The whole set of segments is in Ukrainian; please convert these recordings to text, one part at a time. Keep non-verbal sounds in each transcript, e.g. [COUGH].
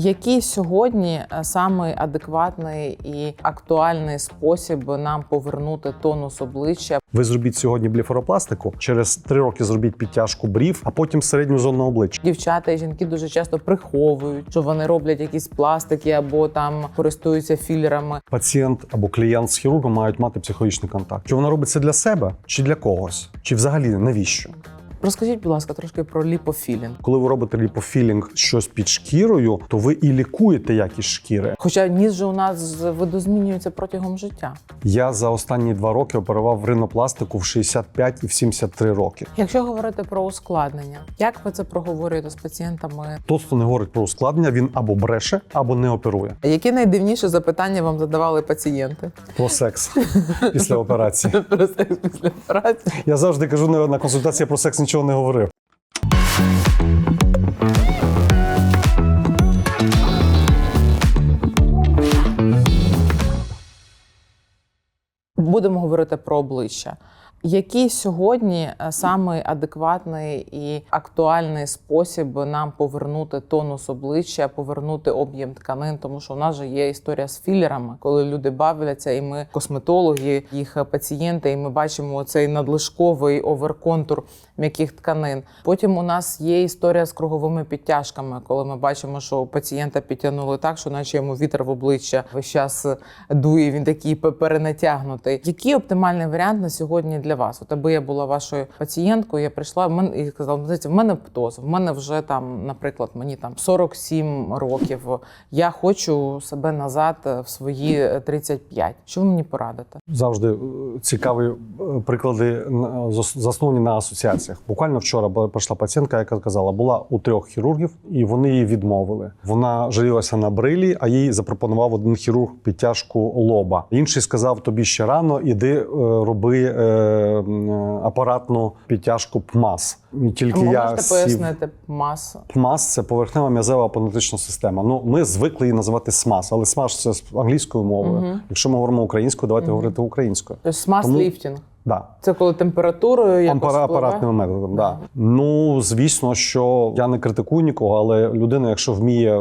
Який сьогодні е, самий адекватний і актуальний спосіб нам повернути тонус обличчя? Ви зробіть сьогодні блефаропластику, через три роки зробіть підтяжку брів, а потім середню зону обличчя. Дівчата і жінки дуже часто приховують, що вони роблять якісь пластики або там користуються філерами. Пацієнт або клієнт з хірургом мають мати психологічний контакт. Чи вона робить це для себе, чи для когось, чи взагалі навіщо? Розкажіть, будь ласка, трошки про ліпофілінг. Коли ви робите ліпофілінг щось під шкірою, то ви і лікуєте якість шкіри. Хоча ніс же у нас видозмінюється протягом життя. Я за останні два роки оперував ринопластику в 65 і в 73 роки. Якщо говорити про ускладнення, як ви це проговорюєте з пацієнтами? Тот, хто не говорить про ускладнення, він або бреше, або не оперує. Які найдивніші запитання вам задавали пацієнти? Про секс після операції. [LAUGHS] Про секс після операції? Я завжди кажу на консультації про секс нічого не говорив. Будемо говорити про обличчя. Який сьогодні е, самий адекватний і актуальний спосіб нам повернути тонус обличчя, повернути об'єм тканин? Тому що у нас же є історія з філерами, коли люди бавляться, і ми косметологи, їх пацієнти, і ми бачимо цей надлишковий оверконтур м'яких тканин. Потім у нас є історія з круговими підтяжками, коли ми бачимо, що пацієнта підтягнули так, що наче йому вітер в обличчя весь час дує. Він такий перенатягнутий. Який оптимальний варіант на сьогодні для вас? От аби я була вашою пацієнткою, я прийшла в мене і знаєте, в мене птоз, в мене вже там, наприклад, мені там 47 років. Я хочу себе назад в свої 35. Що ви мені порадите? Завжди е, цікаві е, приклади засновані на асоціаціях. Буквально вчора прийшла пацієнтка, яка казала, була у трьох хірургів, і вони її відмовили. Вона жалілася на брилі, а їй запропонував один хірург підтяжку лоба. Інший сказав: тобі ще рано, іди е, роби е, е, апаратну підтяжку ПМАС. Тільки Ви я можете сів. пояснити масу? ПМАС це поверхнева м'язева апонатична система. Ну, ми звикли її називати СМАС, але СМАС це з англійською мовою. Мгм. Якщо ми говоримо українською, давайте Мгм. говорити українською. Тобто Тому- ліфтінг. Да. Це коли температурою якось Апара- апаратним методом. Да. Ну звісно, що я не критикую нікого, але людина, якщо вміє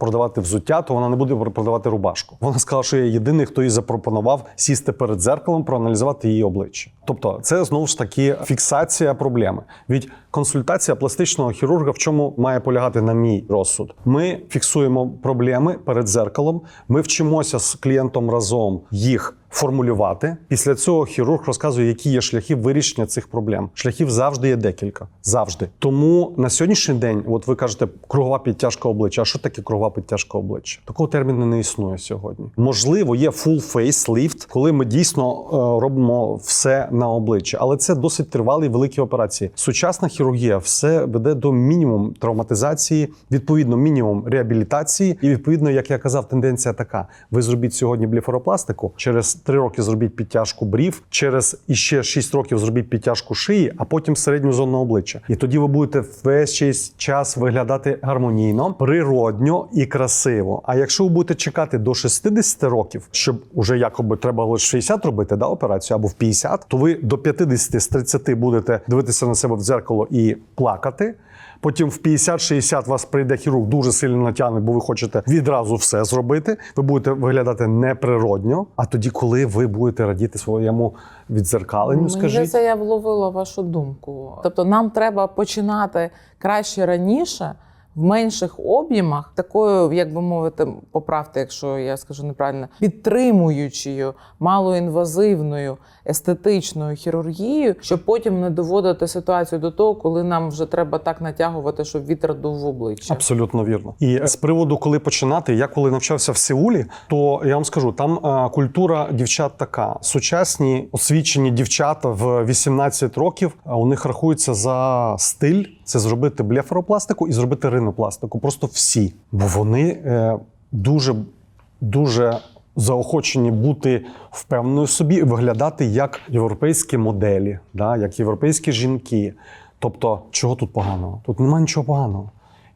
продавати взуття, то вона не буде продавати рубашку. Вона сказала, що я єдиний, хто їй запропонував сісти перед зеркалом, проаналізувати її обличчя. Тобто, це знову ж таки фіксація проблеми. Від консультація пластичного хірурга в чому має полягати на мій розсуд. Ми фіксуємо проблеми перед зеркалом. Ми вчимося з клієнтом разом їх формулювати. Після цього хірург розказує, які є шляхи вирішення цих проблем. Шляхів завжди є декілька. Завжди. Тому на сьогоднішній день, от ви кажете, кругова підтяжка обличчя. А що таке кругова підтяжка обличчя? Такого терміну не існує сьогодні. Можливо, є full face lift, коли ми дійсно е, робимо все на обличчі, але це досить тривалі великі операції. Сучасна хірургія все веде до мінімум травматизації, відповідно, мінімум реабілітації. І відповідно, як я казав, тенденція така: ви зробіть сьогодні блефаропластику, через три роки зробіть підтяжку брів, через іще 6 років зробіть підтяжку шиї, а потім середню зону обличчя. І тоді ви будете весь час- виглядати гармонійно, природньо і красиво. А якщо ви будете чекати до 60 років, щоб уже якоби треба було 60 робити да, операцію або в 50, то ви до 50 з 30 будете дивитися на себе в дзеркало і плакати. Потім в 50-60 вас прийде хірург дуже сильно натягне, бо ви хочете відразу все зробити. Ви будете виглядати неприродньо. А тоді, коли ви будете радіти своєму відзеркаленню, Мені скажіть. здається, я вловила вашу думку. Тобто, нам треба починати краще раніше. В менших об'ємах, такою, як би мовити, поправте, якщо я скажу неправильно, підтримуючою, малоінвазивною, естетичною хірургією, щоб потім не доводити ситуацію до того, коли нам вже треба так натягувати, щоб вітер дув в обличчя. Абсолютно вірно. І з приводу, коли починати, я коли навчався в Сеулі, то я вам скажу, там е, культура дівчат така: сучасні освічені дівчата в 18 років. е, У них рахується за стиль це зробити блефаропластику і зробити ринопластику. Просто всі, бо вони е, дуже дуже. Заохочені бути впевненою собі виглядати як європейські моделі, да, як європейські жінки. Тобто, чого тут поганого? Тут немає нічого поганого.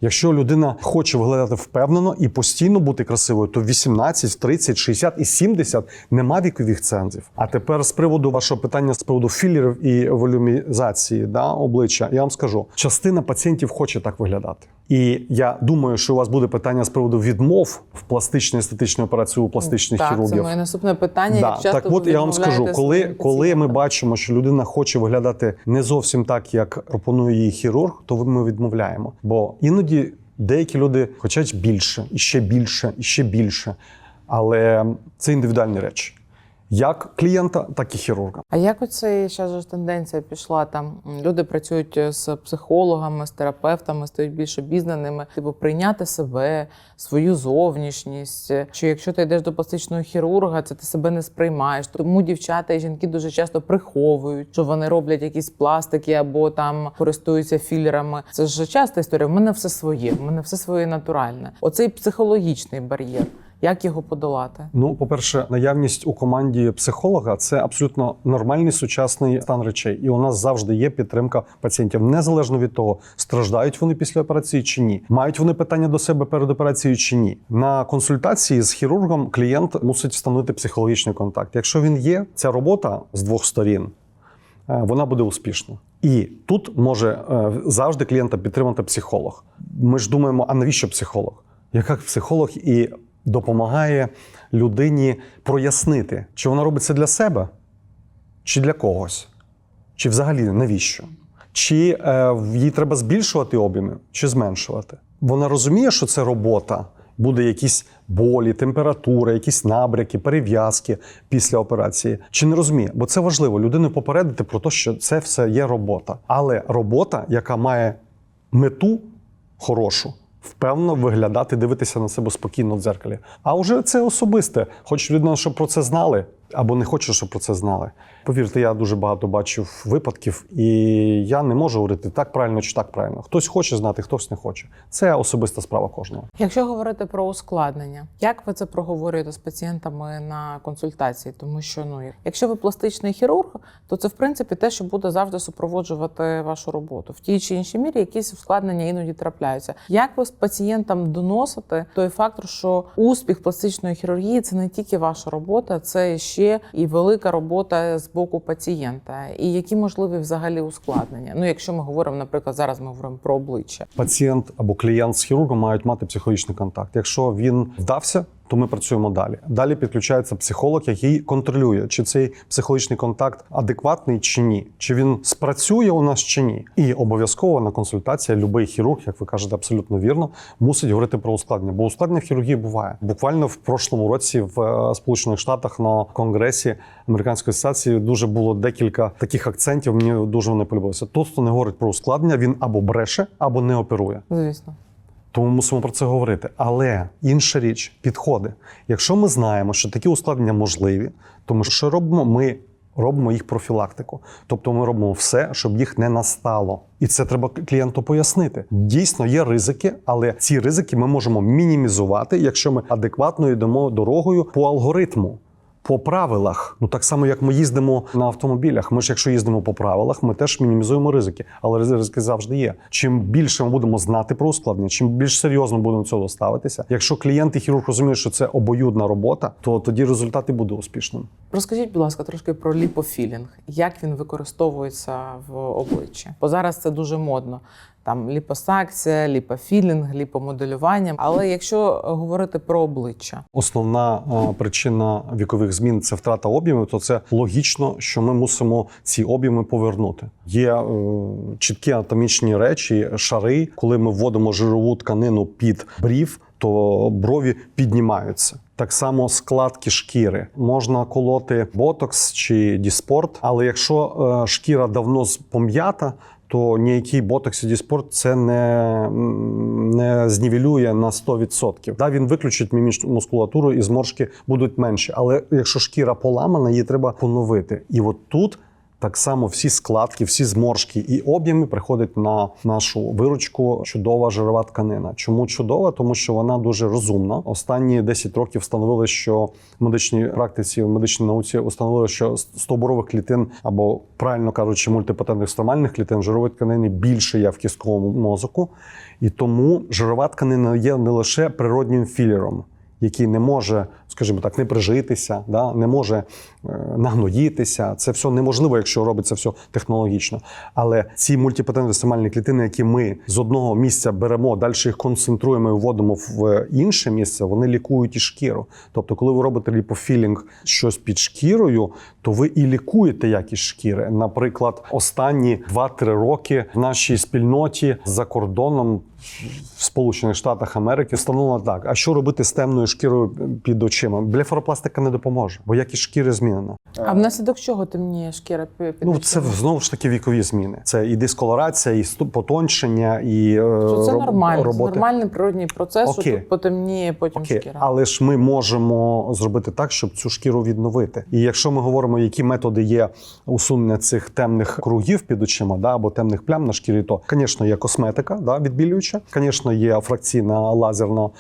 Якщо людина хоче виглядати впевнено і постійно бути красивою, то в 18, в 30, 60 і 70 нема вікових цензів. А тепер з приводу вашого питання з приводу філерів і волюмізації да, обличчя, я вам скажу, частина пацієнтів хоче так виглядати. І я думаю, що у вас буде питання з приводу відмов в пластичній естетичній операції у пластичних так, хірургів. це моє наступне питання. Да, Як часто так, от я вам скажу, коли, коли ми бачимо, що людина хоче виглядати не зовсім так, як пропонує їй хірург, то ми відмовляємо. Бо іноді деякі люди хочуть більше, і ще більше, і ще більше. Але це індивідуальні речі. Як клієнта, так і хірурга. А як оце же ж тенденція пішла? Там люди працюють е, з психологами, з терапевтами, стають більш обізнаними. Типу прийняти себе, свою зовнішність. Що якщо ти йдеш до пластичного хірурга, це ти себе не сприймаєш. Тому дівчата і жінки дуже часто приховують, що вони роблять якісь пластики або там користуються філерами. Це ж часта історія. В мене все своє, в мене все своє натуральне. Оцей психологічний бар'єр. Як його подолати? Ну, по-перше, наявність у команді психолога це абсолютно нормальний сучасний стан речей. І у нас завжди є підтримка пацієнтів, незалежно від того, страждають вони після операції чи ні, мають вони питання до себе перед операцією чи ні. На консультації з хірургом клієнт мусить встановити психологічний контакт. Якщо він є, ця робота з двох сторін. е, Вона буде успішна. І тут може е, завжди клієнта підтримати психолог. Ми ж думаємо, а навіщо психолог? Як психолог і допомагає людині прояснити, чи вона робить це для себе, чи для когось, чи взагалі навіщо? Чи е, їй треба збільшувати об'єми, чи зменшувати? Вона розуміє, що це робота, буде якісь болі, температура, якісь набряки, перев'язки після операції. Чи не розуміє? Бо це важливо людину попередити про те, що це все є робота. Але робота, яка має мету хорошу, впевнено виглядати, дивитися на себе спокійно в дзеркалі. А вже це особисте. Хоч нас, щоб про це знали, або не хоче, щоб про це знали. Повірте, я дуже багато бачив випадків, і я не можу говорити так правильно чи так правильно. Хтось хоче знати, хтось не хоче. Це особиста справа кожного. Якщо говорити про ускладнення, як ви це проговорюєте з пацієнтами на консультації? Тому що ну, якщо ви пластичний хірург, то це в принципі те, що буде завжди супроводжувати вашу роботу. В тій чи іншій мірі якісь ускладнення іноді трапляються. Як ви з пацієнтам доносите той фактор, що успіх пластичної хірургії це не тільки ваша робота, це ще і велика робота з боку пацієнта, і які можливі взагалі ускладнення? Ну, якщо ми говоримо, наприклад, зараз ми говоримо про обличчя. Пацієнт або клієнт з хірургом мають мати психологічний контакт. Якщо він вдався, то ми працюємо далі. Далі підключається психолог, який контролює, чи цей психологічний контакт адекватний чи ні, чи він спрацює у нас чи ні. І обов'язково на консультації будь-який хірург, як ви кажете, абсолютно вірно, мусить говорити про ускладнення. Бо ускладнення в хірургії буває. Буквально в прошлому році в е, Сполучених Штатах на конгресі американської асоціації дуже було декілька таких акцентів. Мені дуже вони полюбилися. Тот, хто не говорить про ускладнення, він або бреше, або не оперує. Звісно. Тому мусимо про це говорити. Але інша річ підходи. Якщо ми знаємо, що такі ускладнення можливі, то ми що робимо? Ми робимо їх профілактику. Тобто ми робимо все, щоб їх не настало. І це треба клієнту пояснити. Дійсно, є ризики, але ці ризики ми можемо мінімізувати, якщо ми адекватно йдемо дорогою по алгоритму. По правилах, ну так само як ми їздимо на автомобілях. Ми ж, якщо їздимо по правилах, ми теж мінімізуємо ризики, але ризики завжди є. Чим більше ми будемо знати про ускладнення, чим більш серйозно будемо цього ставитися. Якщо клієнт і хірург розуміють, що це обоюдна робота, то тоді результат і буде успішним. Розкажіть, будь ласка, трошки про ліпофілінг. Як він використовується в обличчі? Бо зараз це дуже модно. Там ліпосакція, ліпофілінг, ліпомоделювання. Але якщо говорити про обличчя, Основна е, причина вікових змін це втрата об'ємів, то це логічно, що ми мусимо ці об'єми повернути. Є е, чіткі анатомічні речі, шари, коли ми вводимо жирову тканину під брів, то брові піднімаються. Так само складки шкіри можна колоти ботокс чи діспорт, але якщо е, шкіра давно пом'ята, то ніякий ботокс і діспорт це не, не знівелює на 100%. Да, він виключить мімічну мускулатуру і зморшки будуть менші. Але якщо шкіра поламана, її треба поновити. І от тут. Так само всі складки, всі зморшки і об'єми приходять на нашу виручку чудова жирова тканина. Чому чудова? Тому що вона дуже розумна. Останні 10 років встановили, що в медичній практиці, в медичній науці встановили, що стовбурових клітин або правильно кажучи, мультипотентних стомальних клітин жирової тканини більше є в кістковому мозоку, і тому жирова тканина є не лише природнім філером. Який не може, скажімо так, не прижитися, да, не може е, нагноїтися. Це все неможливо, якщо робиться все технологічно. Але ці мультипатентно клітини, які ми з одного місця беремо, далі їх концентруємо і вводимо в інше місце, вони лікують і шкіру. Тобто, коли ви робите ліпофілінг щось під шкірою, то ви і лікуєте якість шкіри. Наприклад, останні 2-3 роки в нашій спільноті за кордоном в Сполучених Штатах Америки встановлено так: а що робити з темною шкірою під очима? Блефаропластика не допоможе, бо якість шкіри змінена. А внаслідок чого темніє шкіра пі- під Ну це знову ж таки вікові зміни. Це і дисколорація, і потончення, і е, це роб- нормально, це нормальний природній процес, Окей. що тут потемніє потім Окей, шкіра. але ж ми можемо зробити так, щоб цю шкіру відновити. І якщо ми говоримо, які методи є усунення цих темних кругів під очима, да, або темних плям на шкірі, то, звісно, є косметика, да, відбілююча. Звісно, є фракційна лазерна е,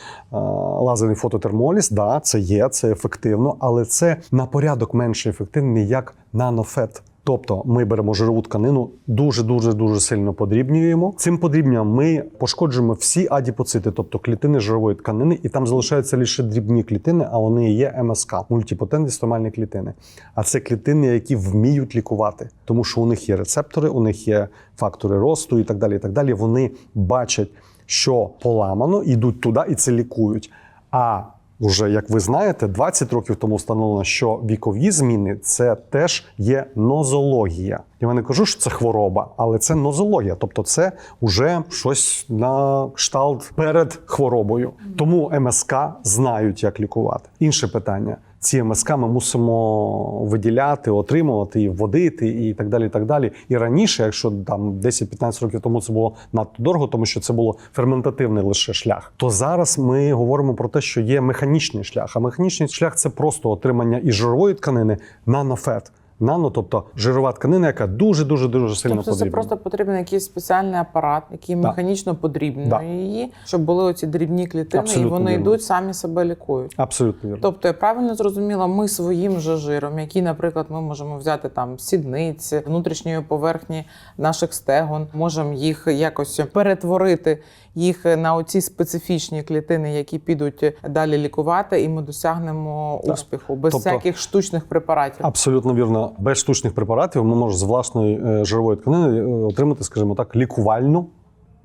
лазерний фототермоліз. Да, це є, це ефективно, але це на порядок менше ефективний, як нанофет. Тобто ми беремо жирову тканину, дуже дуже сильно подрібнюємо. Цим подрібненням ми пошкоджуємо всі адіпоцити, тобто клітини жирової тканини, і там залишаються лише дрібні клітини, а вони є МСК мультипотентні стомальні клітини. А це клітини, які вміють лікувати, тому що у них є рецептори, у них є фактори росту і так далі. І так далі. Вони бачать, що поламано, йдуть туди і це лікують. А Уже як ви знаєте, 20 років тому встановлено, що вікові зміни це теж є нозологія. Я не кажу, що це хвороба, але це нозологія, тобто це вже щось на кшталт перед хворобою. Тому МСК знають, як лікувати. Інше питання. Ці МСК ми мусимо виділяти, отримувати і вводити, і так далі. І так далі. І раніше, якщо там 10-15 років тому це було надто дорого, тому що це було ферментативний лише шлях. То зараз ми говоримо про те, що є механічний шлях. А механічний шлях це просто отримання і жирової тканини нанофет. Нано, тобто жирова тканина, яка дуже дуже дуже сильно Тобто це просто потрібен якийсь спеціальний апарат, який Да. механічно подрібнює Да. її, щоб були оці дрібні клітини, Абсолютно і вони вірно. йдуть самі себе лікують. Абсолютно вірно. Тобто, я правильно зрозуміла, ми своїм же жиром, який, наприклад, ми можемо взяти там сідниці, внутрішньої поверхні наших стегон, можемо їх якось перетворити їх на оці специфічні клітини, які підуть далі лікувати, і ми досягнемо Так. успіху без Тобто- всяких штучних препаратів. Абсолютно вірно. Без штучних препаратів ми можемо з власної е, жирової тканини е, отримати, скажімо так, лікувальну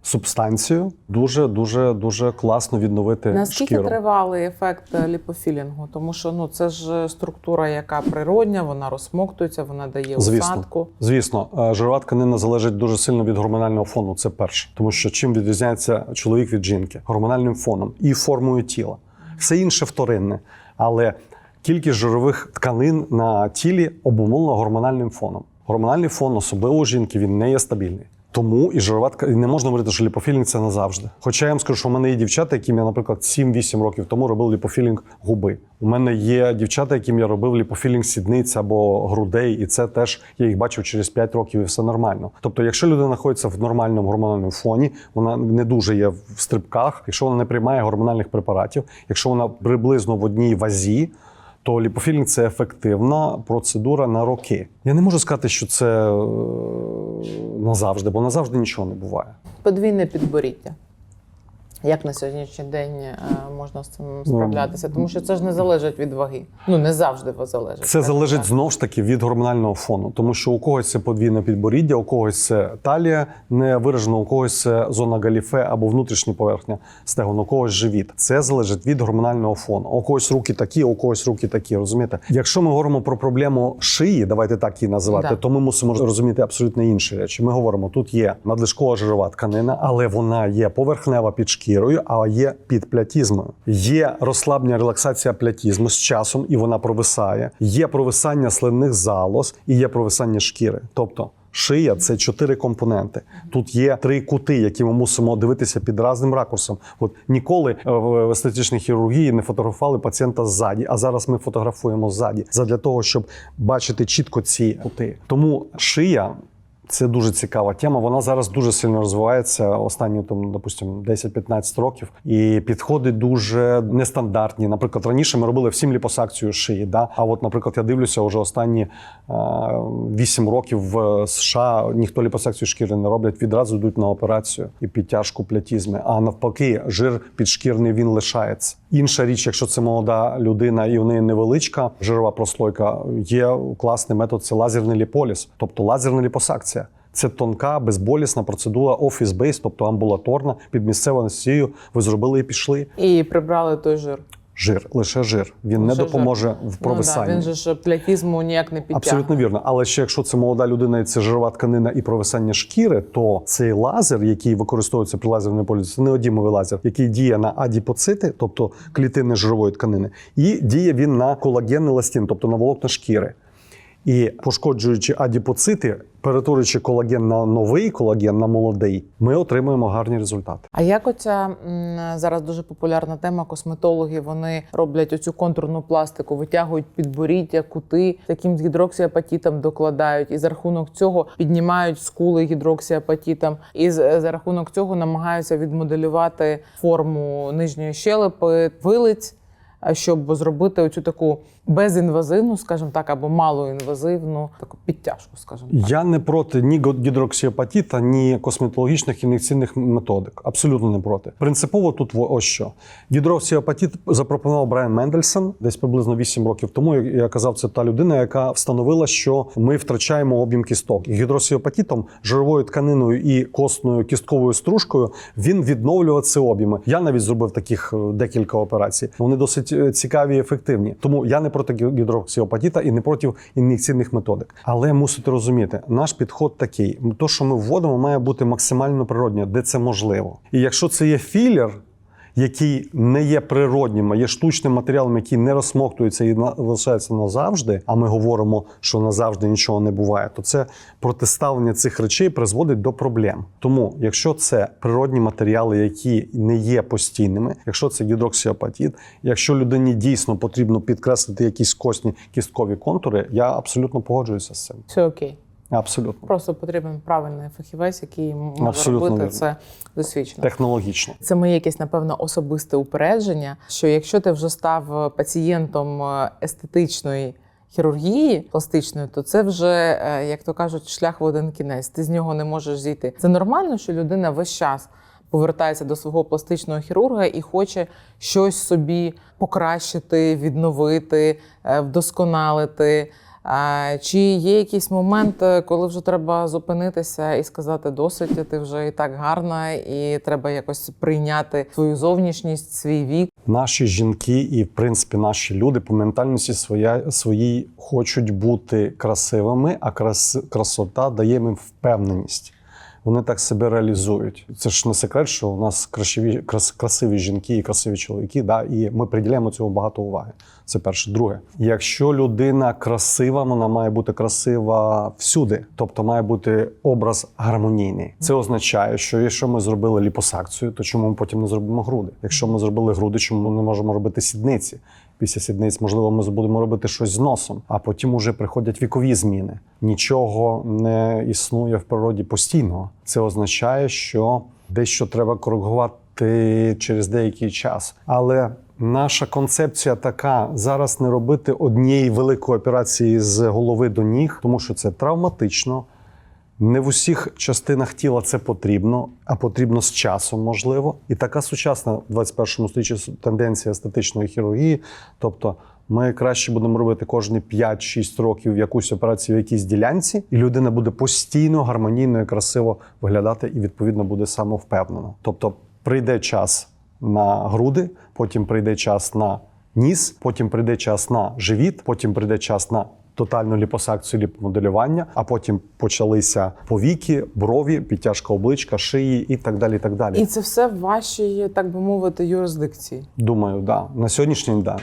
субстанцію. Дуже дуже дуже класно відновити Наскільки шкіру. тривалий ефект е, ліпофілінгу? Тому що ну це ж структура, яка природня, вона розсмоктується, вона дає Звісно. усадку. Звісно, е, жирова тканина залежить дуже сильно від гормонального фону. Це перше, тому що чим відрізняється чоловік від жінки гормональним фоном і формою тіла. Все інше вторинне, але кількість жирових тканин на тілі обумовлена гормональним фоном. Гормональний фон, особливо у жінки, він не є стабільний. Тому і жирова тканина, не можна говорити, що ліпофілінг це назавжди. Хоча я вам скажу, що в мене є дівчата, яким я, наприклад, 7-8 років тому робив ліпофілінг губи. У мене є дівчата, яким я робив ліпофілінг сідниць або грудей, і це теж я їх бачив через 5 років, і все нормально. Тобто, якщо людина знаходиться в нормальному гормональному фоні, вона не дуже є в стрибках, якщо вона не приймає гормональних препаратів, якщо вона приблизно в одній вазі. То ліпофілінг це ефективна процедура на роки. Я не можу сказати, що це е, назавжди, бо назавжди нічого не буває. Подвійне підборіддя. Як на сьогоднішній день е, можна з цим справлятися? Тому що це ж не залежить від ваги. Ну не завжди залежить. Це залежить так. знову ж таки від гормонального фону, тому що у когось це подвійне підборіддя, у когось це талія не виражена, у когось це зона галіфе або внутрішня поверхня стегон, у когось живіт. Це залежить від гормонального фону. У когось руки такі, у когось руки такі. Розумієте? Якщо ми говоримо про проблему шиї, давайте так її називати, Да. то ми мусимо розуміти абсолютно інші речі. Ми говоримо, тут є надлишкова жирова тканина, але вона є поверхнева під шкірою, а є під плятізмою. Є розслаблення, релаксація плятізму з часом, і вона провисає. Є провисання слинних залоз і є провисання шкіри. Тобто. Шия це чотири компоненти. Тут є три кути, які ми мусимо дивитися під разним ракурсом. От ніколи е, в естетичній хірургії не фотографували пацієнта ззаді, а зараз ми фотографуємо ззаді, задля того, щоб бачити чітко ці кути. Тому шия Це дуже цікава тема. Вона зараз дуже сильно розвивається останні там, допустимо, 10-15 років. І підходи дуже нестандартні. Наприклад, раніше ми робили всім ліпосакцію шиї. Да? А от, наприклад, я дивлюся, вже останні е, 8 років в США ніхто ліпосакцію шкіри не роблять, відразу йдуть на операцію і підтяжку плятізми. А навпаки, жир підшкірний він лишається. Інша річ, якщо це молода людина і в неї невеличка жирова прослойка, є класний метод це лазерний ліполіз, тобто лазерна ліпосакція. Це тонка, безболісна процедура офіс-бейс, тобто амбулаторна, під місцевою анестезією. Ви зробили і пішли. І прибрали той жир. Жир, лише жир. Він не Лише допоможе в Ну, провисанні. да, він же ж плятізму ніяк не підтягне. Абсолютно вірно. Але ще якщо це молода людина і це жирова тканина і провисання шкіри, то цей лазер, який використовується при лазерній полісі, це неодімовий лазер, який діє на адіпоцити, тобто клітини жирової тканини, і діє він на колагенний еластин, тобто на волокна шкіри. І пошкоджуючи адіпоцити, перетворюючи колаген на новий колаген, на молодий, ми отримуємо гарні результати. А як оця зараз дуже популярна тема, косметологи вони роблять оцю контурну пластику, витягують підборіддя, кути, таким гідроксіапатітом докладають, і за рахунок цього піднімають скули гідроксіапатітом, і з- за рахунок цього намагаються відмоделювати форму нижньої щелепи, вилиць. Щоб зробити оцю таку безінвазивну, скажімо так, або малоінвазивну таку підтяжку, скажімо так. Я не проти ні гідроксіопатіта, ні косметологічних ін'єкційних методик. Абсолютно не проти. Принципово тут ось що. Гідроксіопатіт запропонував Брайан Мендельсон десь приблизно 8 років тому. Я казав, це та людина, яка встановила, що ми втрачаємо об'єм кісток. І Гідроксіопатітом, жировою тканиною і костною кістковою стружкою він відновлював ці об'єми. Я навіть зробив таких е, декілька операцій. Вони досить е, цікаві і ефективні. Тому я не проти гідроксіопатіта і не проти ін'єкційних методик. Але мусите розуміти, наш підход такий: то, що ми вводимо, має бути максимально природньо, де це можливо. І якщо це є філер. Який не є природнім, а є штучним матеріалом, який не розсмоктується і на- лишається назавжди, а ми говоримо, що назавжди нічого не буває, то це протиставлення цих речей призводить до проблем. Тому, якщо це природні матеріали, які не є постійними, якщо це гідроксіапатіт, якщо людині дійсно потрібно підкреслити якісь косні кісткові контури, я абсолютно погоджуюся з цим. Все окей. Абсолютно Просто потрібен правильний фахівець, який може Абсолютно робити вірно. це досвідчено. технологічно. Це моє якесь, напевно, особисте упередження, що якщо ти вже став пацієнтом е, естетичної хірургії пластичної, то це вже, е, як то кажуть, шлях в один кінець. Ти з нього не можеш зійти. Це нормально, що людина весь час повертається до свого пластичного хірурга і хоче щось собі покращити, відновити, е, вдосконалити. Чи є якийсь момент, е, коли вже треба зупинитися і сказати досить, ти вже і так гарна, і треба якось прийняти свою зовнішність, свій вік? Наші жінки і, в принципі, наші люди по ментальності своя, своїй хочуть бути красивими, а крас, красота дає їм впевненість. Вони так себе реалізують. Це ж не секрет, що у нас красиві, крас, красиві жінки і красиві чоловіки, да, і ми приділяємо цьому багато уваги. Це перше. Друге, якщо людина красива, вона має бути красива всюди, тобто має бути образ гармонійний. Це означає, що якщо ми зробили ліпосакцію, то чому ми потім не зробимо груди? Якщо ми зробили груди, чому ми не можемо робити сідниці? Після сідниць, можливо, ми будемо робити щось з носом, а потім уже приходять вікові зміни. Нічого не існує в природі постійного. Це означає, що дещо треба коригувати через деякий час. Але наша концепція така: зараз не робити однієї великої операції з голови до ніг, тому що це травматично. Не в усіх частинах тіла це потрібно, а потрібно з часом, можливо. І така сучасна в 21 столітті тенденція естетичної хірургії. Тобто, ми краще будемо робити кожні 5-6 років якусь операцію в якійсь ділянці, і людина буде постійно гармонійно і красиво виглядати, і відповідно буде самовпевнена. Тобто, прийде час на груди, потім прийде час на ніс, потім прийде час на живіт, потім прийде час на тотальну ліпосакцію, ліпомоделювання, а потім почалися повіки, брові, підтяжка обличчя, шиї і так далі. І так далі. І це все в вашій, так би мовити, юрисдикції. Думаю, да. На сьогоднішній день. да.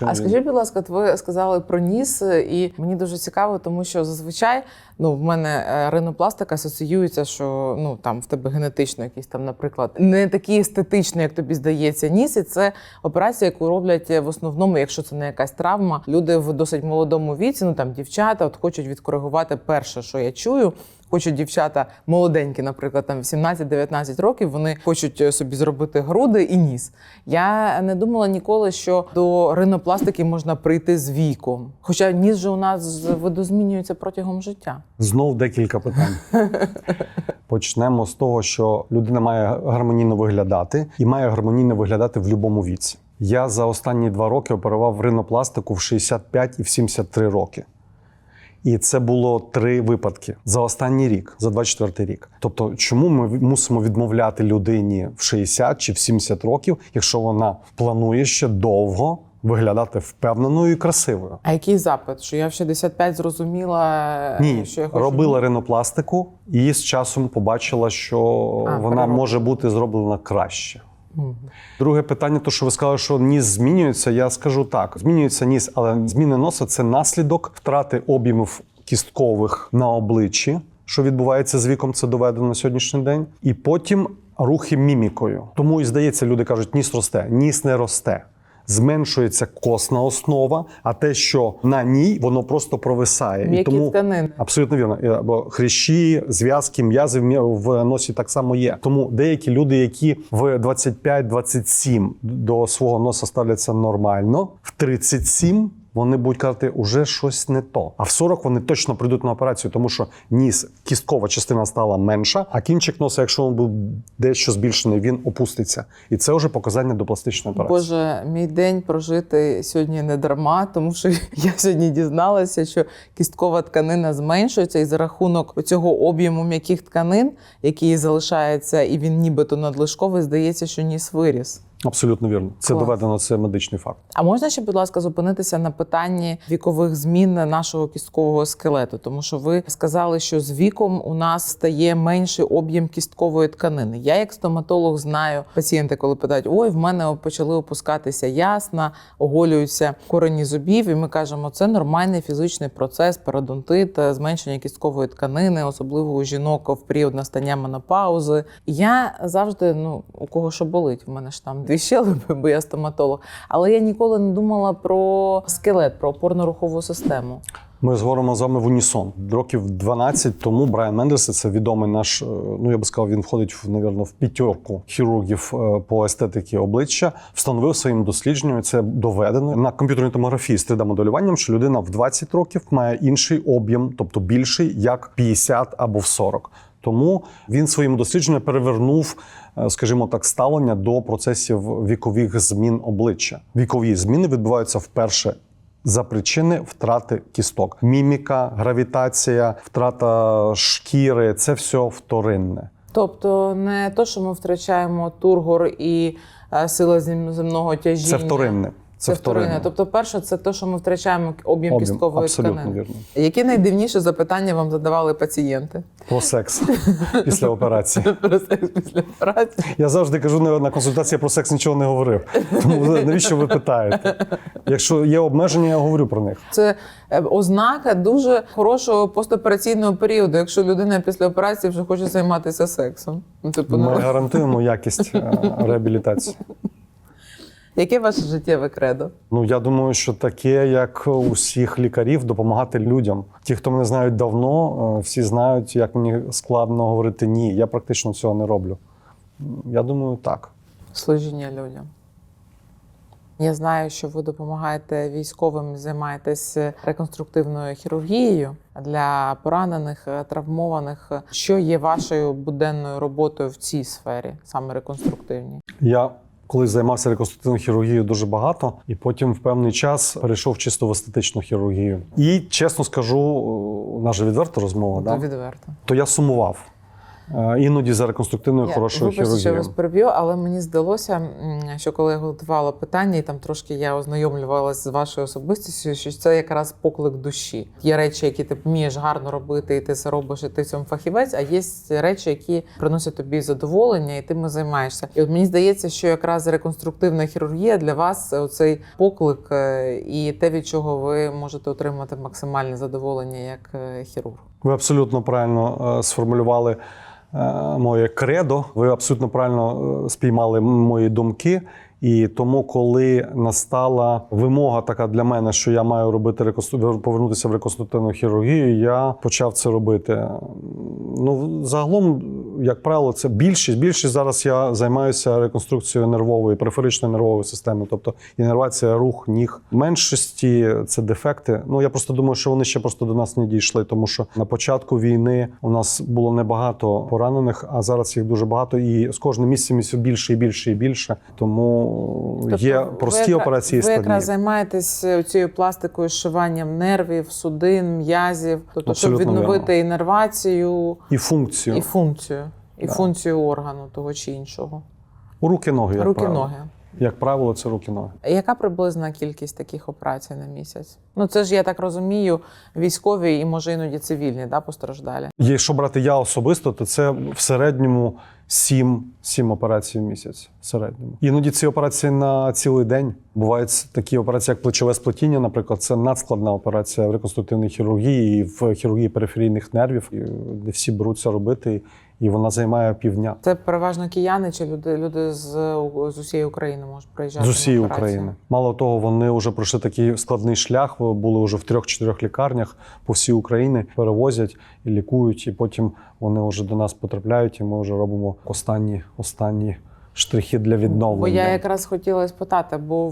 А скажіть, будь ласка, ви сказали про ніс, і мені дуже цікаво, тому що зазвичай ну в мене е, ринопластика асоціюється, що ну там в тебе генетично якийсь там, наприклад, не такий естетичний, як тобі здається, ніс. І це операція, яку роблять в основному, якщо це не якась травма, люди в досить молодому віці. Ну там дівчата от хочуть відкоригувати перше, що я чую. Хочуть дівчата молоденькі, наприклад, там 18-19 років, вони хочуть е, собі зробити груди і ніс. Я не думала ніколи, що до ринопластики можна прийти з віком. Хоча ніс же у нас видозмінюється протягом життя. Знов декілька питань. [LAUGHS] Почнемо з того, що людина має гармонійно виглядати і має гармонійно виглядати в будь-якому віці. Я за останні два роки оперував ринопластику в 65 і в 73 роки. І це було три випадки за останній рік, за 24 рік. Тобто, чому ми мусимо відмовляти людині в 60 чи в 70 років, якщо вона планує ще довго виглядати впевненою і красивою? А який запит? Що я в 65 зрозуміла, Ні, що я хочу робила ринопластику і з часом побачила, що А, вона переробила. може бути зроблена краще. Друге питання, то що ви сказали, що ніс змінюється. Я скажу так: змінюється ніс, але зміни носа це наслідок втрати об'ємів кісткових на обличчі, що відбувається з віком, це доведено на сьогоднішній день, і потім рухи мімікою. Тому і здається, люди кажуть, ніс росте, ніс не росте. Зменшується косна основа, а те, що на ній, воно просто провисає. М'які тому тканини. Абсолютно вірно. Бо хрящі, зв'язки, м'язи в носі так само є. Тому деякі люди, які в 25-27 до свого носа ставляться нормально, в 37 вони будуть казати, уже щось не то. А в 40 вони точно прийдуть на операцію, тому що ніс, кісткова частина стала менша, а кінчик носа, якщо він був дещо збільшений, він опуститься. І це вже показання до пластичної операції. Боже, мій день прожити сьогодні не дарма, тому що [LAUGHS] я сьогодні дізналася, що кісткова тканина зменшується, і за рахунок цього об'єму м'яких тканин, який залишається, і він нібито надлишковий, здається, що ніс виріс. Абсолютно вірно. Це Клас. доведено, це медичний факт. А можна ще, будь ласка, зупинитися на питанні вікових змін нашого кісткового скелету, тому що ви сказали, що з віком у нас стає менший об'єм кісткової тканини. Я, як стоматолог, знаю пацієнти, коли питають: ой, в мене почали опускатися ясна, оголюються корені зубів, і ми кажемо, це нормальний фізичний процес, пародонтит, е, зменшення кісткової тканини, особливо у жінок в період настання менопаузи. Я завжди, ну у кого що болить, в мене ж там дві щелепи, бо я стоматолог. Але я ніколи не думала про скелет, про опорно-рухову систему. Ми зговоримо з вами в унісон. Років 12 тому Брайан Мендес, це відомий наш, е, ну я би сказав, він входить в, навірно, в п'ятерку хірургів е, по естетики обличчя, встановив своїм дослідженням, це доведено на комп'ютерній томографії з 3D-моделюванням, що людина в 20 років має інший об'єм, тобто більший, як 50 або в 40. Тому він своїм дослідженням перевернув, е, скажімо так, ставлення до процесів вікових змін обличчя. Вікові зміни відбуваються вперше за причини втрати кісток. Міміка, гравітація, втрата шкіри це все вторинне. Тобто, не то, що ми втрачаємо тургор і е, сила земного тяжіння. Це вторинне. Це, вторинне. Тобто, перше, це те, що ми втрачаємо об'єм Об'єм. кісткової Абсолютно тканини. вірно. Які найдивніші запитання вам задавали пацієнти Про секс після операції. [LAUGHS] про секс після операції? Я завжди кажу на консультації про секс нічого не говорив. Тому навіщо ви питаєте? Якщо є обмеження, я говорю про них. Це е, ознака дуже хорошого постопераційного періоду, якщо людина після операції вже хоче займатися сексом. Ну, типу, Ми ну, гарантуємо якість е, реабілітації. Яке ваше життєве кредо? Ну я думаю, що таке, як у всіх лікарів, допомагати людям. Ті, хто мене знають давно, е, всі знають, як мені складно говорити ні. Я практично цього не роблю. Я думаю, так. Служіння людям. Я знаю, що ви допомагаєте військовим, займаєтесь реконструктивною хірургією для поранених, е, травмованих. Що є вашою буденною роботою в цій сфері, саме реконструктивній? Я колись займався реконструктивною хірургією дуже багато, і потім в певний час перейшов чисто в естетичну хірургію. І чесно скажу, е, наша відверта розмова, Ну, да? Відверто. то я сумував. Іноді за реконструктивною Я, хорошою вибачте, що я вас переб'ю, але мені здалося, що коли я готувала питання, і там трошки я ознайомлювалася з вашою особистістю, що це якраз поклик душі. Є речі, які ти вмієш гарно робити, і ти це робиш, і ти в цьому фахівець. А є речі, які приносять тобі задоволення, і тим займаєшся. І от мені здається, що якраз реконструктивна хірургія для вас оцей поклик е, і те, від чого ви можете отримати максимальне задоволення як е, хірург. Ви абсолютно правильно е, сформулювали моє кредо. Ви абсолютно правильно е, спіймали мої думки. І тому, коли настала вимога така для мене, що я маю робити реконстру... повернутися в реконструктивну хірургію, я почав це робити. Ну, загалом, як правило, це більшість. Більшість зараз я займаюся реконструкцією нервової, периферичної нервової системи, тобто інервація рух, ніг. Меншості це дефекти. Ну я просто думаю, що вони ще просто до нас не дійшли, тому що на початку війни у нас було небагато поранених, а зараз їх дуже багато, і з кожним місяцем більше і більше і більше. Тому є Тобто прості ви операції і Ви якраз займаєтесь цією пластикою, зшиванням нервів, судин, м'язів, тобто, Абсолютно щоб відновити вірно. інервацію І функцію і функцію, і Да. функцію органу того чи іншого. руки, ноги. Як Руки, правило. ноги. Як правило, це руки, ноги. Яка приблизна кількість таких операцій на місяць? Ну це ж я так розумію, військові і може іноді цивільні, да, постраждалі. Якщо брати я особисто, то це в середньому 7, 7 операцій в місяць. В середньому. Іноді ці операції на цілий день. Бувають такі операції, як плечове сплетіння, наприклад, це надскладна операція в реконструктивній хірургії і в хірургії периферійних нервів. де всі беруться робити, і вона займає півдня. Це переважно кияни чи люди, люди з, з усієї України можуть приїжджати З усієї? України. Мало того, вони вже пройшли такий складний шлях. Були вже в трьох-чотирьох лікарнях по всій Україні, перевозять і лікують, і потім вони вже до нас потрапляють, і ми вже робимо останні, останні штрихи для відновлення. Бо я якраз хотіла спитати, бо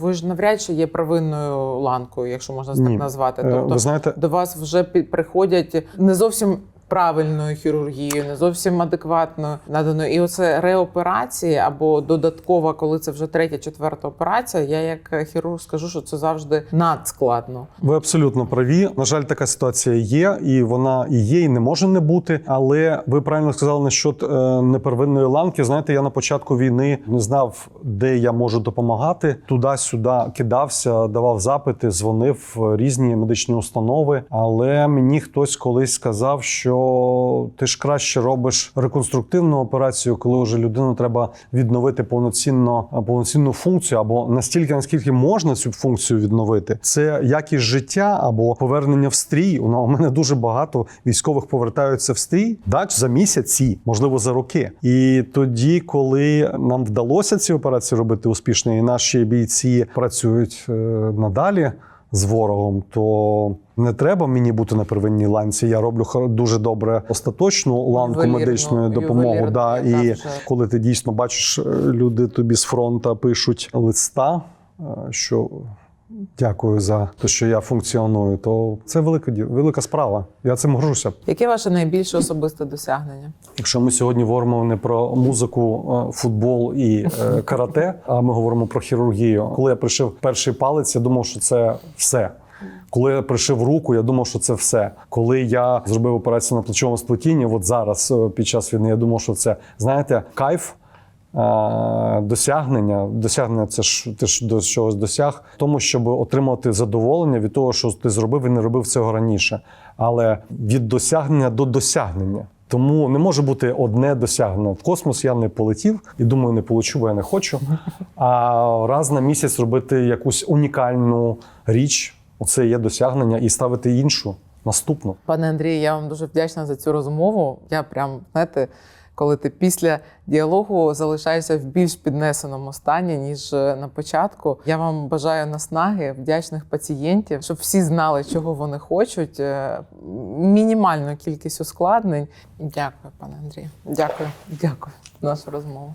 ви ж навряд чи є первинною ланкою, якщо можна так Ні. назвати. Е, Тобто Ви знаєте, до вас вже приходять не зовсім правильною хірургією, не зовсім адекватно наданою. І оце реоперації або додаткова, коли це вже третя, четверта операція. Я як хірург скажу, що це завжди надскладно. Ви абсолютно праві. На жаль, така ситуація є, і вона і є, і не може не бути. Але ви правильно сказали насчет е, непервинної ланки. Знаєте, я на початку війни не знав, де я можу допомагати. Туди-сюди кидався, давав запити, дзвонив в різні медичні установи. Але мені хтось колись сказав, що ти ж краще робиш реконструктивну операцію, коли вже людину треба відновити повноцінно повноцінну функцію, або настільки, наскільки можна цю функцію відновити. Це якість життя або повернення в стрій. У мене дуже багато військових повертаються в стрій дач за місяці, можливо, за роки. І тоді, коли нам вдалося ці операції робити успішно, і наші бійці працюють е, надалі з ворогом, то не треба мені бути на первинній ланці. Я роблю дуже добре остаточну ланку Ювелірну, медичної допомоги. ювелірну, Да, і вже- коли ти дійсно бачиш, е, люди тобі з фронту пишуть листа, е, що. Дякую за те, що я функціоную. То це велика велика справа. Я цим горжуся. Яке ваше найбільше особисте досягнення? Якщо ми сьогодні говоримо не про музику, е, футбол і е, карате, а ми говоримо про хірургію. Коли я пришив перший палець, я думав, що це все. Коли я пришив руку, я думав, що це все. Коли я зробив операцію на плечовому сплетінні, от зараз е, під час війни, я думав, що це знаєте, кайф. Досягнення, досягнення це ж ти ж до чогось досяг, тому, щоб отримати задоволення від того, що ти зробив і не робив цього раніше, але від досягнення до досягнення. Тому не може бути одне досягнення. В космос я не полетів і думаю, не получу, бо я не хочу. А раз на місяць робити якусь унікальну річ, оце є досягнення, і ставити іншу наступну. Пане Андрію, я вам дуже вдячна за цю розмову. Я прям, знаєте, коли ти після діалогу залишаєшся в більш піднесеному стані ніж е, на початку. Я вам бажаю наснаги, вдячних пацієнтів, щоб всі знали, чого вони хочуть. Е, мінімальну кількість ускладнень. Дякую, пане Андрію. Дякую, дякую за нашу розмову.